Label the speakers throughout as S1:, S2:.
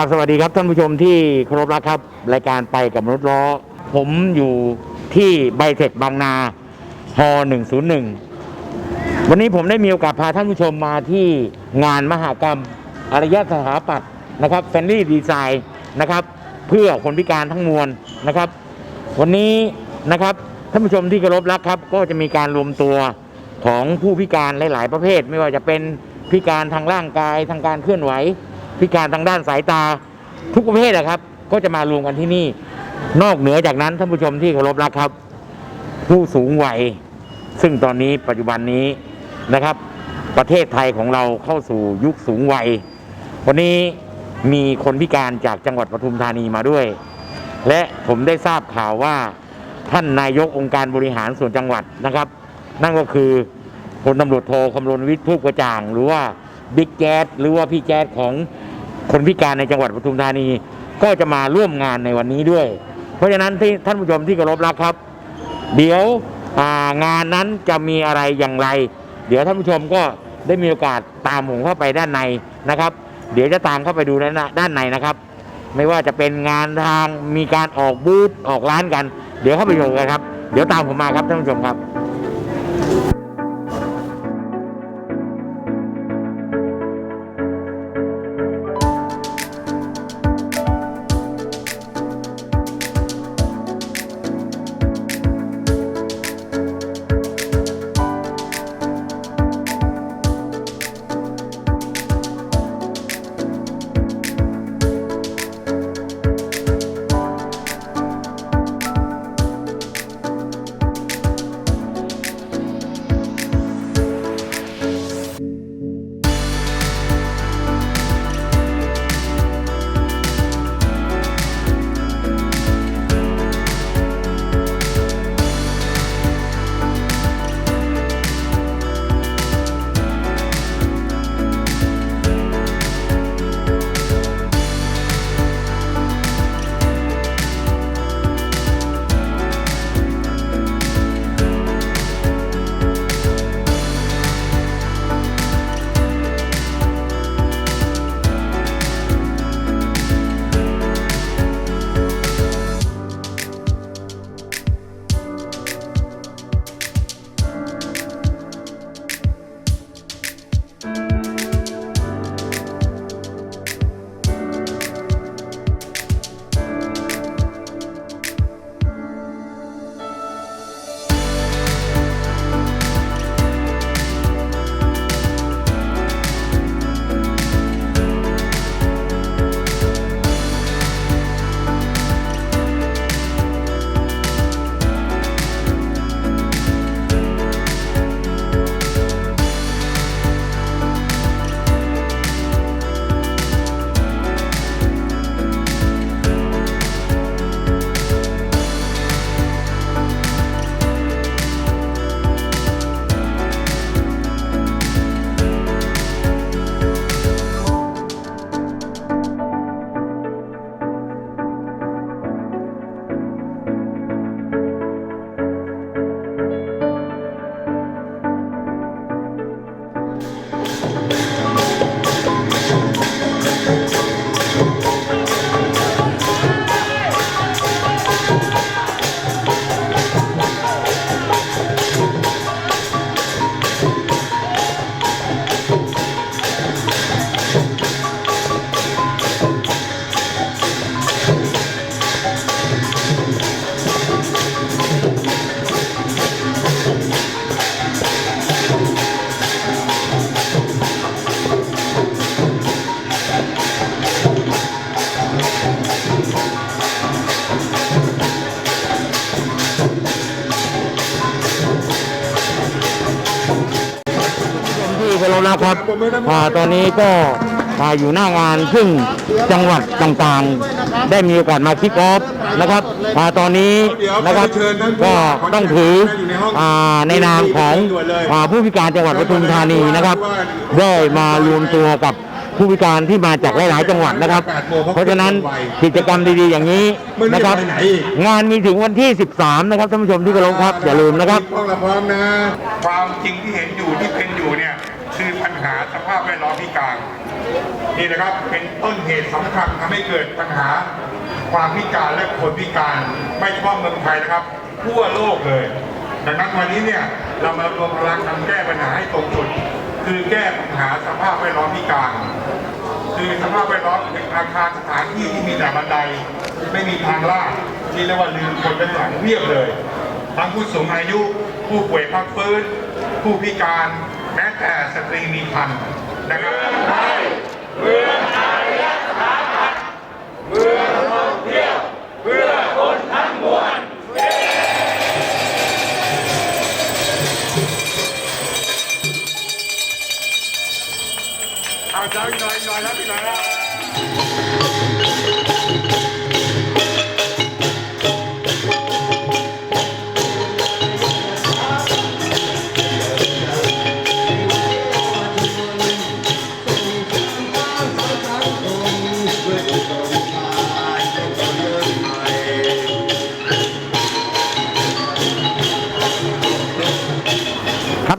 S1: ครับสวัสดีครับท่านผู้ชมที่เคารพรักครับ รายการไปกับมนุษย์ล้อ ผมอยู่ที่ไบเทคบางนาฮ101 วันนี้ผมได้มีโอกาสพาท่านผู้ชมมาที่งานมหกรรมอารยสถาปัตย์นะครับแฟนลี่ดีไซน์นะครับ เพื่อคนพิการทั้งมวลนะครับ วันนี้นะครับท่านผู้ชมที่เคารพรักครับ ก็จะมีการรวมตัวของผู้พิการหลาย ๆ ประเภท ไม่ว่าจะเป็นพิการทางร่างกายทางการเคลื่อนไหว พิการทางด้านสายตาทุกประเภทนะครับ ก็จะมารวมกันที่นี่ นอกเหนือจากนั้นท่านผู้ชมที่เคารพรักครับ ผู้สูงวัยซึ่งตอนนี้ปัจจุบันนี้นะครับ ประเทศไทยของเราเข้าสู่ยุคสูงวัย วันนี้มีคนพิการจากจังหวัดปทุมธานีมาด้วย และผมได้ทราบข่าวว่าท่านนายกองค์การบริหารส่วนจังหวัดนะครับ นั่นก็คือพลตำรวจโทคำรณวิทย์ทูปกระจ่าง หรือว่าบิ๊กแจ๊ดหรือว่าพี่แจ๊ดของ คนพิการในจังหวัดปทุมธานีก็จะมาร่วมงานในวันนี้ด้วย เพราะฉะนั้นที่ท่านผู้ชมที่เคารพรักครับ เดี๋ยวงานนั้นจะมีอะไรอย่างไร เดี๋ยวท่านผู้ชมก็ได้มีโอกาสตามผมเข้าไปด้านในนะครับ เดี๋ยวจะตามเข้าไปดูด้านด้านในนะครับ ไม่ว่าจะเป็นงานทางมีการออกบูธออกร้านกัน เดี๋ยวเข้าไปดูกันครับ เดี๋ยวตามผมมาครับท่านผู้ชมครับ ตอนนี้ก็อ่าอยู่หน้างานซึ่งจังหวัดต่างๆ ได้มีโอกาสมาคิกออฟนะครับอ่าตอนนี้นะครับก็ต้องถืออ่าในนามของผู้พิการจังหวัดปทุมธานีนะครับได้มารวมตัวกับผู้พิการที่มาจากหลาย ๆ จังหวัดนะครับ เพราะฉะนั้นกิจกรรมดี ๆ อย่างนี้นะครับ งานมีถึงวันที่ 13 นะครับท่านผู้ชมที่เคารพครับอย่าลืมนะครับ
S2: ความจริงที่เห็นอยู่ที่เป็นอยู่เนี่ยคือปัญ
S3: หาสภา พิการนี่นะครับเป็นต้นเหตุสำคัญทำให้เกิดปัญหาความพิการและคนพิการ ไม่เฉพาะเมืองไทยนะครับ ทั่วโลกเลย ดังนั้นวันนี้เนี่ยเรามารวมพลังกันแก้ปัญหาให้ตรงจุด คือแก้ปัญหาสภาพแวดล้อมพิการ คือสภาพแวดล้อมเป็นอาคารสถานที่ที่มีแต่บันได ไม่มีทางลาดที่เรียกว่าลืมคนเป็นหลังเรียบเลยทั้งผู้สูงอายุ ผู้ป่วยพักฟื้น ผู้พิการ แม้แต่สตรีมีครรภ์ น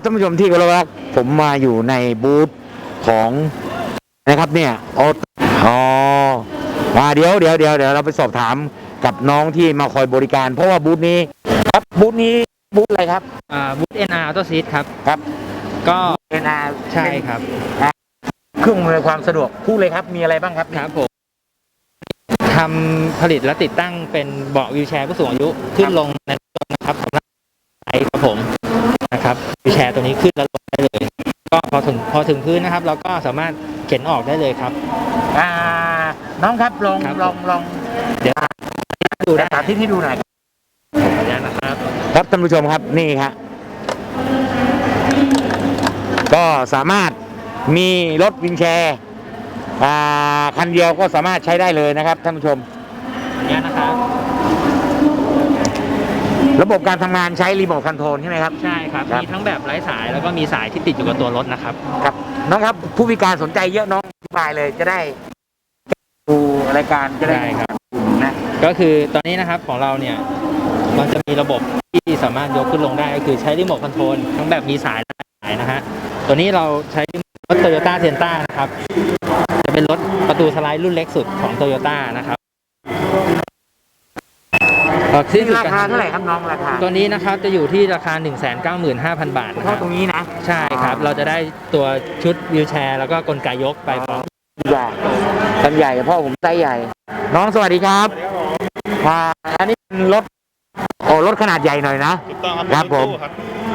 S3: าน
S1: ผู้ชมที่เคารพรักผมมาอยู่ในบูธของนะครับเนี่ยอ๋ออ๋อมาเดี๋ยวเดี๋ยวเดี๋ยวเดี๋ยวเราไปสอบถามกับน้องที่มาคอยบริการ เพราะว่าบูธนี้ครับบูธนี้บูธอะไรครับ
S2: อ่าบูธเอ็นอาร์ออโต้ซีทครับ
S1: ครับ
S2: ก็
S1: เอ็นอา
S2: ใช่ครับ
S1: เครื่องอำนวยความสะดวกพูดเลยครับมีอะไรบ้างครับ
S2: ครับผมทำผลิตและติดตั้งเป็นเบาะวีลแชร์ผู้สูงอายุขึ้นลงในรถนะครับสำหรับใช้ครับผม นะครับวีลแชร์ตัวนี้ขึ้นแล้วลงได้เลย ก็พอถึงพอถึงพื้นนะครับ เราก็สามารถเข็นออกได้เลยครับ
S1: อ่า น้องครับลอง
S2: ครับ
S1: ลองลอง
S2: เดี๋ยวดูได้
S1: สาธิตให้ดูหน่อย
S2: ขออนุญาตนะครับ
S1: ครับท่านผู้ชมครับนี่ครับก็สามารถมีรถวินแชร์อ่าคันเดียวก็สามารถใช้ได้เลยนะครับท่านผู้ชม
S2: ขออนุญาตนะครับ
S1: ระบบการทำงานใช้รีโมทคอนโทรลใช่ไหมครับ
S2: ใช่ครับ
S1: ครับ
S2: มีทั้งแบบไร้สายแล้วก็มีสายที่ติดอยู่กับตัวรถนะครับ
S1: ครับน้องครับผู้พิการสนใจเยอะน้องอธิบายเลยจะได้ดูรายการจะได้
S2: ได้ครับ
S1: นะ
S2: ก็คือตอนนี้นะครับของเราเนี่ยมันจะมีระบบที่สามารถยกขึ้นลงได้ก็คือใช้รีโมทคอนโทรลทั้งแบบมีสายและไม่มีสายนะฮะตัวนี้เราใช้รถโตโยต้าเซนต้านะครับ จะเป็นรถประตูสไลด์รุ่นเล็กสุดของโตโยต้านะครับ ออกสิ้น
S1: นี่
S2: สุด
S1: รา
S2: กัน
S1: คาเท่าไหร่ครับน้องราคา
S2: ตัวนี้นะครับจะอยู่ที่ราคา 195,000 บาท
S1: เฉ
S2: นะค
S1: พาะ
S2: รับ
S1: ตรงนี้นะ
S2: ใช่ครับเราจะได้ตัวชุดวิวแชร์ แล้วก็กลไกยกไปพร้อม
S1: ใหญ่คันใหญ่เพราะผมไซส์ใหญ่ น้องสวัสดีครับอ่าอันนี้เป็นรถโอ้รถขนาดใหญ่หน่อยนะ
S4: ถูกต้องครับ
S1: ครับผม
S4: รถตู้ครับ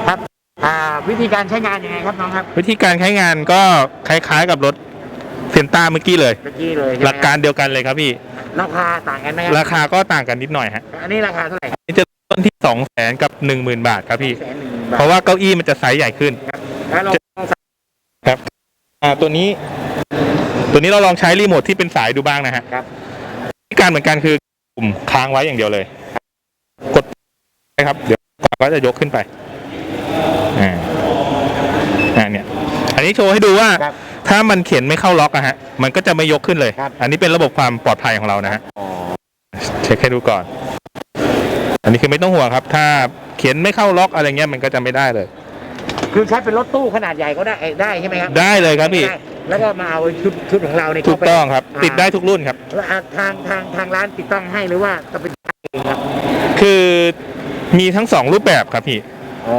S1: ครับอ่าวิธีการใช้งานยังไงครับน้องครับ
S4: วิธีการใช้งานก็คล้ายๆกับรถ เซนต้าเมื่อกี้เลย
S1: เมื่อกี้เลยใช่
S4: ห
S1: ไม
S4: ลักการเดียวกันเลยครับพี่
S1: ราคาต่างกันไหมครั
S4: ราคาก็ต่างกันนิดหน่อยฮะ
S1: อันนี้ราคาเท่าไหร่ครับ
S4: นี่จะต้นที่2 0 0แสนกับ 1 0,000 บาทครับพี่
S1: แสนหนึ่งบ
S4: เพราะว่าเก้าอี้มันจะไซส์ใหญ่ขึ้น
S1: แล้วเรา
S4: อ่า ตัวนี้ ตัวนี้เราลองใช้รีโมทที่เป็นสายดูบ้างนะฮะ
S1: ครับ
S4: วิธีการเหมือนกันคือปุ่มค้างไว้อย่างเดียวเลย กดนะครับ เดี๋ยวก็จะยกขึ้นไป อ่า อ่าเนี่ย อันนี้โชว์ให้ดูว่า
S1: ครับ
S4: ถ้ามันเข็นไม่เข้าล็อกอะฮะ มันก็จะไม่ยกขึ้นเลย
S1: ครับ
S4: อันนี้เป็นระบบความปลอดภัยของเรานะฮะ
S1: อ๋อ
S4: เช็คให้ดูก่อน อันนี้คือไม่ต้องห่วงครับ ถ้าเข็นไม่เข้าล็อกอะไรเงี้ยมันก็จะไม่ได้เลย
S1: คือใช้เป็นรถตู้ขนาดใหญ่ก็ได้ได้ใช่ไหมครับ
S4: ได้เลยครับพี่
S1: ได้แล้วก็มาเอาชุดชุดของเราเนี่ย
S4: ถูกต้องครับติดได้ทุกรุ่นครับ
S1: แล้วอ่าทางทางทางร้านติดตั้งให้หรือว่าจะเป็นเองครับ
S4: คือมีทั้งสองรูปแบบครับพี่
S1: อ๋อ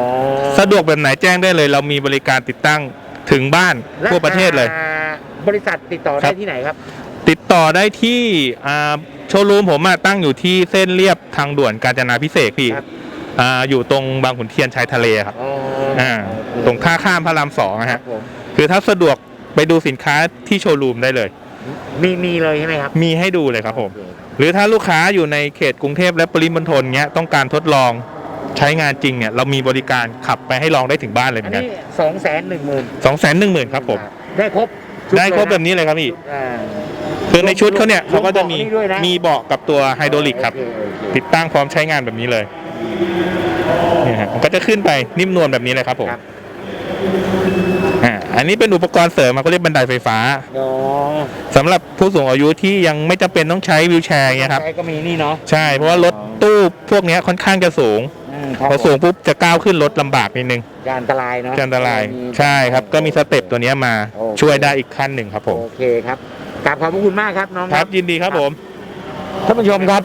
S4: สะดวกแบบไหนแจ้งได้เลย เรามีบริการติดตั้ง ถึงบ้านทั่วประเทศเลย
S1: อ่าบริษัทติดต่อ
S4: ครั
S1: ได้
S4: บ
S1: ที่ไหนครับ
S4: ติดต่อได้ที่อ่าโชว์รูมผมอะตั้งอยู่ที่เส้นเรียบทางด่วนกาญจนาพิเศษกพี่
S1: ครับ
S4: อ่าอยู่ตรงบางขุนเทียนชายทะเลครับ
S1: อ๋อ
S4: อ่าตรงค่าข้ามพระรามสองนะ
S1: ครั
S4: ฮะ
S1: บผม
S4: คือถ้าสะดวกไปดูสินค้าที่โชว์รูมได้เลย
S1: มีมีเลยใช่ไหมครับ
S4: มีให้ดูเลยครับผม
S1: โอเห
S4: รือถ้าลูกค้าอยู่ในเขตกรุงเทพและปริมณฑลเงี้ยต้องการทดลอง ใช้งานจริงเนี่ยเรามีบริการขับไปให้ลองได้ถึงบ้านเลยเห
S1: อั
S4: มื
S1: น
S4: อนกัน
S1: นี้สองแสนหนึ่งหมื่น
S4: สองแสนหนึ่งหมื่นครับผม
S1: ได้ครบชุ
S4: ได้ครบ
S1: เลย
S4: แบบนี้เลยครับพี่
S1: อ่า
S4: คือในชุดเขาเนี่ย
S1: รวม
S4: เขาก็จะมี
S1: เบาะนี่ด้วยนะ
S4: มีเบาะกับตัวไฮดรอลิกครับ
S1: โอเโอเค
S4: ติดตั้งพร้อมใช้งานแบบนี้เลยเนี่ยฮะมันก็จะขึ้นไปนิ่มนวลแบบนี้เลยครับผม
S1: ครับ
S4: อ่าอันนี้เป็นอุปกรณ์เสริมมาก็เรียกบันไดไฟฟ้า
S1: อ๋อ
S4: สำหรับผู้สูงอายุที่ยังไม่จำเป็นต้องใช้วิวแชร์เงี้ยครับ
S1: ใช้ก็มีนี่เนาะ
S4: ใช่ เพราะว่ารถตู้พวกเนี้ยค่อนข้างจะสูง
S1: ออื มครับ
S4: พอสูงปุ๊บจะก้าวขึ้นรถลำบากนิดนึง
S1: จะอันตรายเนาะ
S4: จะอันตราย
S1: มี
S4: ใช่ครับ ก็มีสเต็ปตัวเนี้ยมา
S1: โอเค
S4: ช่วยได้อีกขั้นหนึ่งครับผม
S1: โอเคครับกราบขอบพระคุณมากครับน้อง
S4: ครับยินดีครับผม
S1: ท่านผู้ชมครับ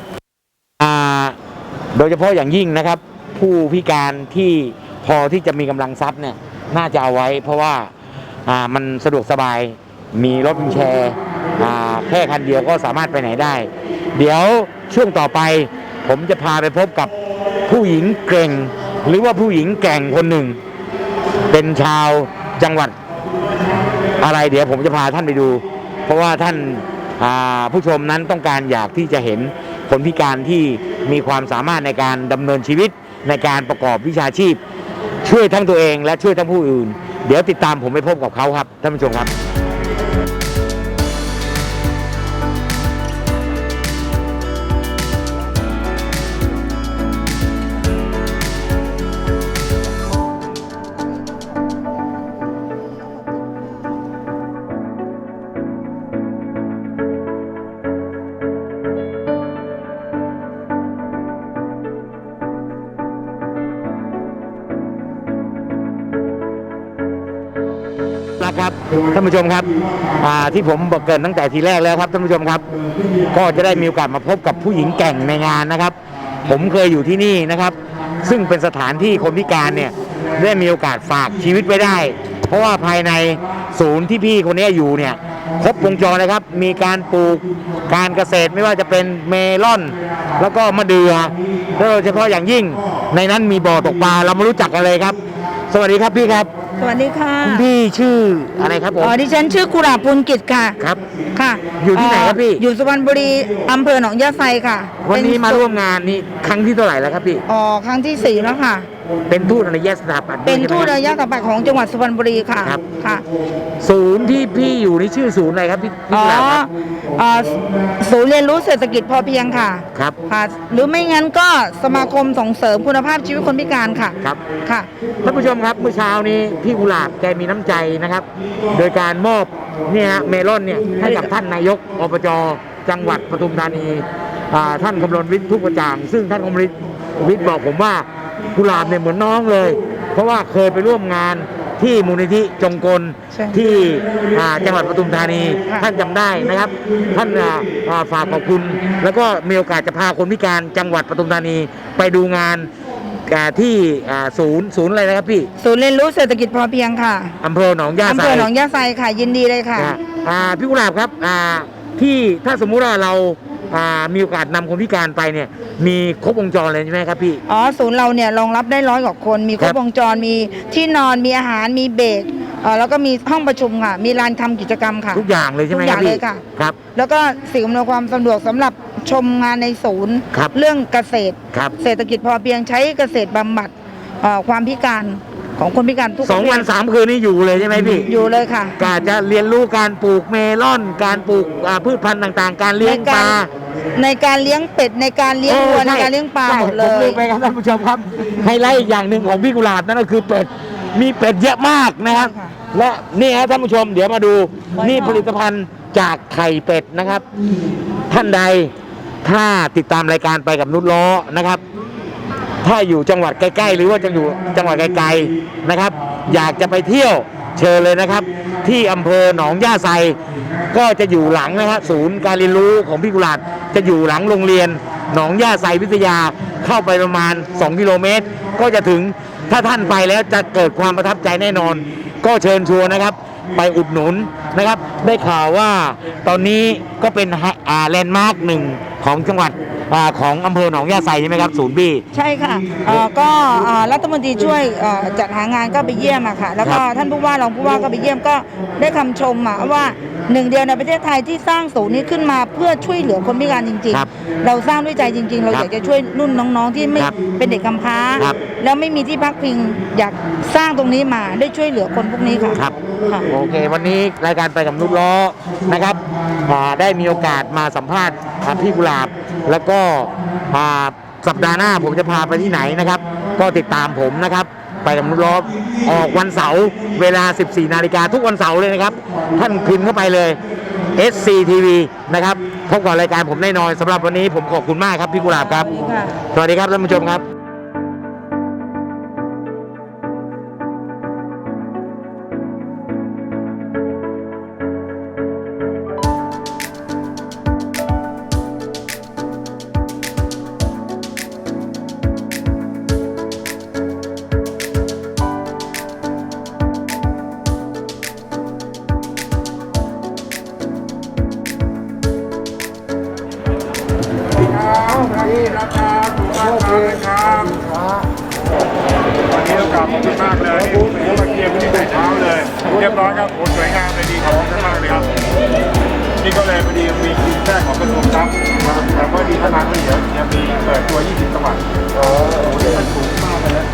S1: อ่าโดยเฉพาะอย่างยิ่งนะครับ ผู้พิการที่พอที่จะมีกำลังทรัพย์เนี่ยน่าจะเอาไว้ เพราะว่าอ่ามันสะดวกสบายมีรถวิวแชร์อ่าแค่คันเดียวก็สามารถไปไหนได้ เดี๋ยวช่วงต่อไป ผมจะพาไปพบกับ ผู้หญิงเก่ง หรือว่าผู้หญิงแก่งคนหนึ่ง เป็นชาวจังหวัดอะไรเดี๋ยวผมจะพาท่านไปดู เพราะว่าท่านาผู้ชมนั้นต้องการอยากที่จะเห็นคนพิการที่มีความสามารถในการดำเนินชีวิตในการประกอบวิชาชีพ ช่วยทั้งตัวเองและช่วยทั้งผู้อื่น เดี๋ยวติดตามผมไปพบกับเขาครับท่านผู้ชมครับ ผู้ชมครับที่ผมบอกเกินตั้งแต่ทีแรกแล้วครับท่านผู้ชมครับ ก็จะได้มีโอกาสมาพบกับผู้หญิงแก่งในงานนะครับ ผมเคยอยู่ที่นี่นะครับ ซึ่งเป็นสถานที่คนพิการเนี่ยได้มีโอกาสฝากชีวิตไว้ได้ เพราะว่าภายในศูนย์ที่พี่คนนี้อยู่เนี่ยครบวงจรเลยครับ มีการปลูกการเกษตรไม่ว่าจะเป็นเมลอน แล้วก็มะเดื่อโดยเฉพาะอย่างยิ่งในนั้นมีบ่อตกปลาเรามารู้จักกันเลยครับ สวัสดีครับพี่ครับ
S5: สวัสดีค่ะ
S1: คุณพี่ชื่ออะไรครับผม
S5: อ๋อดิฉันชื่อกุหลาบปุณกิจค่ะ
S1: ครับ
S5: ค่ะ
S1: อยู่ที่ไหนครับพี่
S5: อยู่สุพรรณบุรีอำเภอหนองยาไซค่ะ
S1: วันนี้
S5: เป็
S1: มาร่วมงานนี่ครั้งที่เท่าไหร่แล้วครับพี่
S5: อ๋อครั้งที่สี่แล้วค่ะ
S1: เป็นทูตอารยสถาปัตย์
S5: เป็น
S1: ด้วย
S5: ทูต
S1: ใช่
S5: ระ
S1: ไหม
S5: ยะต่อไปของจังหวัดสุพรรณบุรีค่ะ
S1: ครับ
S5: ค่ะ
S1: ศูนย์ที่พี่ อยู่นี่ชื่อศูนย์อะไรครับพี่พี่
S5: อ๋อ
S1: กุหลาบครับ
S5: อ่าศูนย์เรียนรู้เศรษฐกิจพอเพียงค่ะ
S1: ครับ
S5: ค่ะ หรือไม่งั้นก็สมาคมส่งเสริมคุณภาพชีวิตคนพิการค่ะ
S1: ครับ
S5: ค่ะ
S1: ท่านผู้ชมครับเมื่อเช้านี้พี่กุหลาบแกมีน้ำใจนะครับ โดยการมอบเนี่ยฮะเมลอนเนี่ยให้กับท่านนายกอบจจังหวัดปทุมธานีอ่าท่านคำรณวิทย์ทุกประจางซึ่งท่านคำรณวิทย์บอกผมว่ากุหลาบเนี่ยเหมือนน้องเลย เพราะว่าเคยไปร่วมงาน ที่มูลนิธิจงกล
S5: ใช่
S1: ที่อ่าจังหวัดปทุมธานี
S5: ค่ะ
S1: ท่านจำได้นะครับ ท่านอ่าอ่าฝากขอบคุณ แล้วก็มีโอกาสจะพาคนพิการจังหวัดปทุมธานีไปดูงานอ่าที่อ่าศูนย์ศูนย์อะไรนะครับพี่
S5: ศูนย์เรียนรู้เศรษฐกิจพอเพียงค่ะ
S1: อำเภอหนองย่า
S5: อำ
S1: ไซ
S5: เภอหนองยาไซค่ะยินดีเลยค่ะ
S1: นะอ่าพี่กุหลาบครับอ่าที่ถ้าสมมุติว่าเรา อ่ามีโอกาสนำคนพิการไปเนี่ย มีครบวงจรเลยใช่ไหมครับพี่
S5: อ๋อศูนย์เราเนี่ยรองรับได้ร้อยกว่าคน มีคร
S1: ครับบ
S5: วงจรมีที่นอนมีอาหารมีเบรกเอ่อแล้วก็มีห้องประชุมค่ะ มีลานทำกิจกรรมค่ะ
S1: ทุกอย่างเลยใช่ไหม
S5: ทุก
S1: ค
S5: อ
S1: รั
S5: ย่า
S1: บ
S5: ง
S1: พี่
S5: เลยค่ะ
S1: ครับ
S5: แล้วก็สิ่งอำนวยความสะดวกสำหรับชมงานในศูนย์
S1: ครับ
S5: เรื่องเกษตร
S1: ครับ
S5: เศรษฐกิจพอเพียงใช้เกษตรบำบัดเอ่อความพิการของคนพิการทุก
S1: สอง
S5: ประเภท
S1: วันสามคืนนี้อยู่เลยใช่ไหมพี่
S5: อยู่เลยค่ะ
S1: กาจะเรียนรู้การปลูกเมลอน การปลูกอ่าพืชพันธุ์ต่างๆ การเลี้ยงปลา
S5: ในการเลี้ยงเป็ดในการเลี้ยงวัวใน
S1: ใช่
S5: การเลี้ยงปลา
S1: ใช่
S5: หมดเล
S1: ผม
S5: ย
S1: ลืมไปครับท่านผู้ชมครับไฮไลท์อีกอย่างหนึ่งของพี่กุหลาบนั่นก็คือเป็ดมีเป็ดเยอะมากนะครับ
S5: ใช่ค่ะ
S1: และนี่ฮะท่านผู้ชม เดี๋ยวมาดู
S5: ไว้
S1: นี่
S5: ค่ะ
S1: ผลิตภัณฑ์จากไข่เป็ดนะครับ ท่านใดถ้าติดตามรายการไปกับนุชล้อนะครับ ถ้าอยู่จังหวัดใกล้ ๆ หรือว่าจะอยู่จังหวัดไกลๆนะครับ อยากจะไปเที่ยว เชิญเลยนะครับ ที่อำเภอหนองย่าไซก็จะอยู่หลังนะครับศูนย์การเรียนรู้ของพี่กุหลาบจะอยู่หลังโรงเรียน หนองย่าไซวิทยาเข้าไปประมาณ 2 กิโลเมตร ก็จะถึงถ้าท่านไปแล้วจะเกิดความประทับใจแน่นอน ก็เชิญชวนนะครับ ไปอุดหนุนนะครับ ได้ข่าวว่าตอนนี้ก็เป็นอาแลนด์มาร์กหนึ่งของจังหวัด อาของอำเภอหนองย่าไซใช่ไหมครับศูนย์บี้
S5: ใช่ค่ะเอ่อก็เอ่อรัฐมนตรีช่วยเอ่อจัดหางานก็ไปเยี่ยมอะค่ะ แล้วก็
S1: ครับ
S5: ท่านผู้ว่ารองผู้ว่าก็ไปเยี่ยมก็ได้คำชมอะว่าหนึ่งเดียวในประเทศไทยที่สร้างศูนย์นี้ขึ้นมาเพื่อช่วยเหลือคนพิการจริง
S1: ครับ
S5: ๆ เราสร้างด้วยใจจริง ๆ เรา
S1: ครับ
S5: อยากจะช่วยรุ่นน้องๆที่ไม่
S1: ครับ
S5: เป็นเด็กกำพร้า
S1: ครับ
S5: แล้วไม่มีที่พักพิงอยากสร้างตรงนี้มาได้ช่วยเหลือคนพวกนี้ค่ะ
S1: ครับ
S5: ค่ะ
S1: โอเค วันนี้รายการไปกับนุชล้อนะครับอ่าได้มีโอกาสมาสัมภาษณ์อ่าพี่กุหลาบ แล้วก็อ่าสัปดาห์หน้าผมจะพาไปที่ไหนนะครับ ก็ติดตามผมนะครับ ไปกับนุชล้อออกวันเสาร์เวลา 14 นาฬิกาทุกวันเสาร์เลยนะครับ ท่านพิมพ์เข้าไปเลย SCTV นะครับพบกับรายการผมแน่นอนสำหรับวันนี้ผมขอบคุณมากครับพี่กุหลาบครับ
S5: สวัสดีค่ะ
S1: สวัสดีครับท่านผู้ชมครับ
S3: ครับขอบคุณมากเลยนี่มมาเคลียร์วันนี้แต่เช้าเลย เรียบร้อยครับโอ้สวยงามเลยดีขอบคุณมากเลยครับ นี่ก็เลยพอดีมีทีมแรกของกระทรวงทรัพย์นะครับแต่ว่าดีขนาดนี้เดี๋ยวจะมีเปิดตัว 20จังหวัดโอ้โหมันสูงมากเลยนะ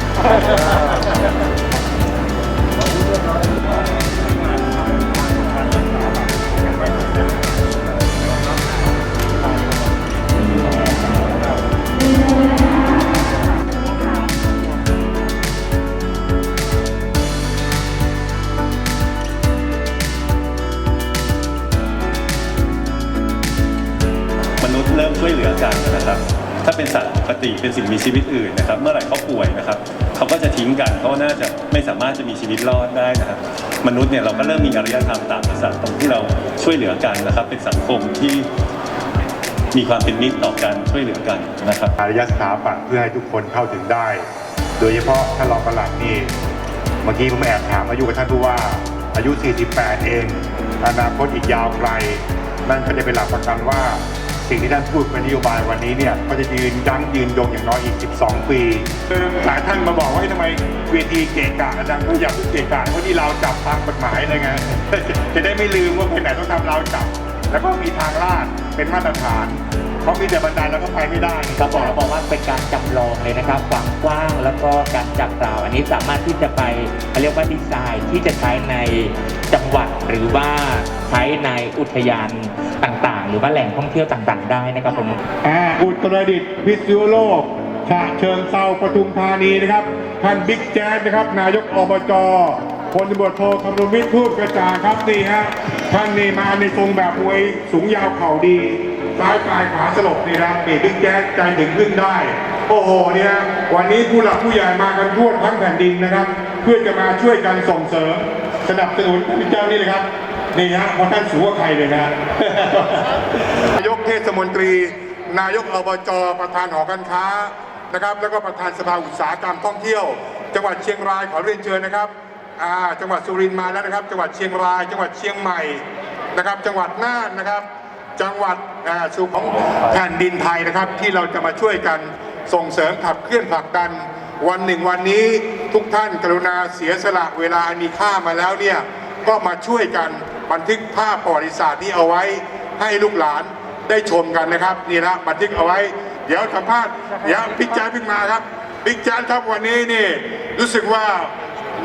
S6: ติเป็นสิ่งมีชีวิตอื่นนะครับ เมื่อไหร่เขาป่วยนะครับเขาก็จะทิ้งกันเขาน่าจะไม่สามารถจะมีชีวิตรอดได้นะครับ มนุษย์เนี่ยเราก็เริ่มมีอารยธรรมตางกับสัตว์ตรงที่เราช่วยเหลือกันนะครับ เป็นสังคมที่มีความเป็นมิตรต่อกันช่วยเหลือกันนะครับ
S3: อารยสถาปัตย์เพื่อให้ทุกคนเข้าถึงได้ โดยเฉพาะท่านรองประหลัดนี่เมื่อกี้ผมแอบถามอายุกับท่านผู้ว่าอายุ 48 เอง อนาคตอีกยาวไกลนั่นก็จะเป็นหลักประกันว่า สิ่งที่ท่านพูดเป็นนโยบายวันนี้เนี่ยก็จะยืนยั้งยืนยงอย่างน้อยอีก 12 ปีคือหลายท่านมาบอกว่าทำไมเวทีเกะกะจังก็อยากเกะกะเพราะที่เราจับทางกฎหมายอะไรเลยไงจะได้ไม่ลืมว่าเพนไหนต้องทำเราจับ แล้วก็มีทางลาดเป็นมาตรฐานเพรามีแต่บันไดแล้วก็ไปไม่ได้
S7: ก็บอกแล้วบอกว่าเป็นการจำลองเลยนะครับความกว้างแล้วก็การจับราวอันนี้สามารถที่จะไปเรียกว่าดีไซน์ที่จะใช้ในจังหวัดหรือว่าใช้ในอุทยาน ต่างๆ หรือว่าแหล่งท่องเที่ยวต่างๆ ได้นะครับผม
S3: อ่าอุตรดิตถ์พิษณุโลกฉะเชิงเซาปทุมธานีนะครับท่านบิ๊กแจ๊ดนะครับ นายกอบจพลตำรวจโทคำรณวิทย์พูดกระจาครับนี่ฮะท่านนี่มาในทรงแบบมวยสูงยาวเข่าดีซ้ายปลายขวาสลบนี่ครับนี่บิ๊กแจ๊ดใจถึงพึ่งได้ โอ้โหเนี่ยวันนี้ผู้หลักผู้ใหญ่มากันทั่วทั้งแผ่นดินนะครับ เพื่อจะมาช่วยกันส่งเสริมสนับสนุนท่านเจ้านี่เลยครับ นี่ฮะเพราะท่านสูงกว่าใครเลยนะนายกเทศมนตรี นายกอบจประธานหอการค้านะครับ แล้วก็ประธานสภาอุตสาหกรรมท่องเที่ยว จังหวัดเชียงรายขอเรียนเชิญนะครับจังหวัดสุรินทร์มาแล้วนะครับ จังหวัดเชียงราย จังหวัดเชียงใหม่นะครับ จังหวัดน่านนะครับ จังหวัดสุของแผ่นดินไทยนะครับ ที่เราจะมาช่วยกันส่งเสริมขับเคลื่อนผลักดัน วันหนึ่งวันนี้ทุกท่านกรุณาเสียสละเวลาอันมีค่ามาแล้วเนี่ยก็มาช่วยกัน บันทึกภาพประวัติศาสตร์นี้เอาไว้ให้ลูกหลานได้ชมกันนะครับ นี่นะบันทึกเอาไว้ เดี๋ยวสัมภาษณ์เดี๋ยวบิ๊กแจ๊ดเพิ่งมาครับบิ๊กจ๊ดครับวันนี้นี่รู้สึกว่า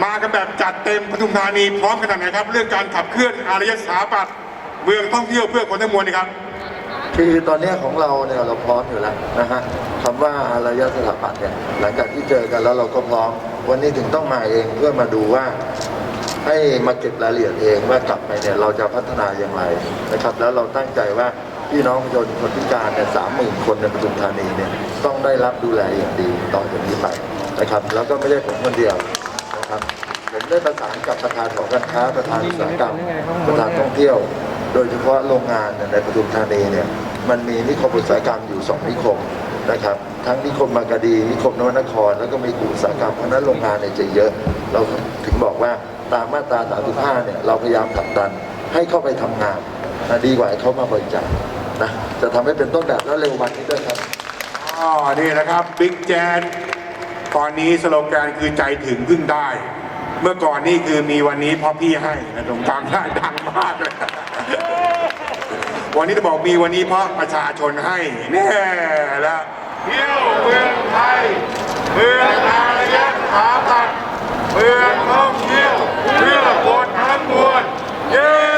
S3: มากันแบบจัดเต็มปทุมธานีพร้อมขนาดไหนครับ เรื่องการขับเคลื่อนอารยสถาปัตย์เมืองท่องเที่ยวเพื่อคนทั้งมวลนี่ครับ
S8: คือตอนนี้ของเราเนี่ยเราพร้อมอยู่แล้วนะฮะคำว่าอารยสถาปัตย์เนี่ยหลังจากที่เจอกันแล้วเราก็พร้อม วันนี้ถึงต้องมาเองเพื่อมาดูว่า ให้มาเก็บรายละเอียดเองว่ากลับไปเนี่ยเราจะพัฒนาอย่างไรนะครับ แล้วเราตั้งใจว่าพี่น้องประชาชนคนพิการเนี่ยสามหมื่นคนในปทุมธานีเนี่ยต้องได้รับดูแลอย่างดีต่อจากนี้ไปนะครับ แล้วก็ไม่ใช่ผมคนเดียวนะครับผมได้ประสานกับประธานของการค้าประธานอุตสาหกรรมประธานท่องเที่ยว โดยเฉพาะโรงงานในปทุมธานีเนี่ยมันมีนิคมอุตสาหกรรมอยู่สองนิคมนะครับทั้งนิคมบางกะดีนิคมนวนคร แล้วก็มีกลุ่มอุตสาหกรรมเพราะนั้นโรงงานเนี่ยจะเยอะ เราถึงบอกว่า ตามมาตรา 35 เนี่ยเราพยายามผลักดันให้เข้าไปทำงานนะดีกว่าให้เขามาบริจาคนะจะทำให้เป็นต้นแบบและเร็ววันนี้ด้วยครับ
S3: อ๋อนี่นะครับบิ๊กแจ๊ดตอนนี้สโลแกนคือใจถึงพึ่งได้ เมื่อก่อนนี่คือมีวันนี้เพราะพี่ให้นะตรงกลางได้ดังมากเลยวันนี้จะบอกมีวันนี้เพราะประชาชนให้แน่แล้วเที่ยวเมืองไทยเมืองอารยสถาปัตย์เมืองท่องเที่ยว เพื่อคนทั้งมวลเย้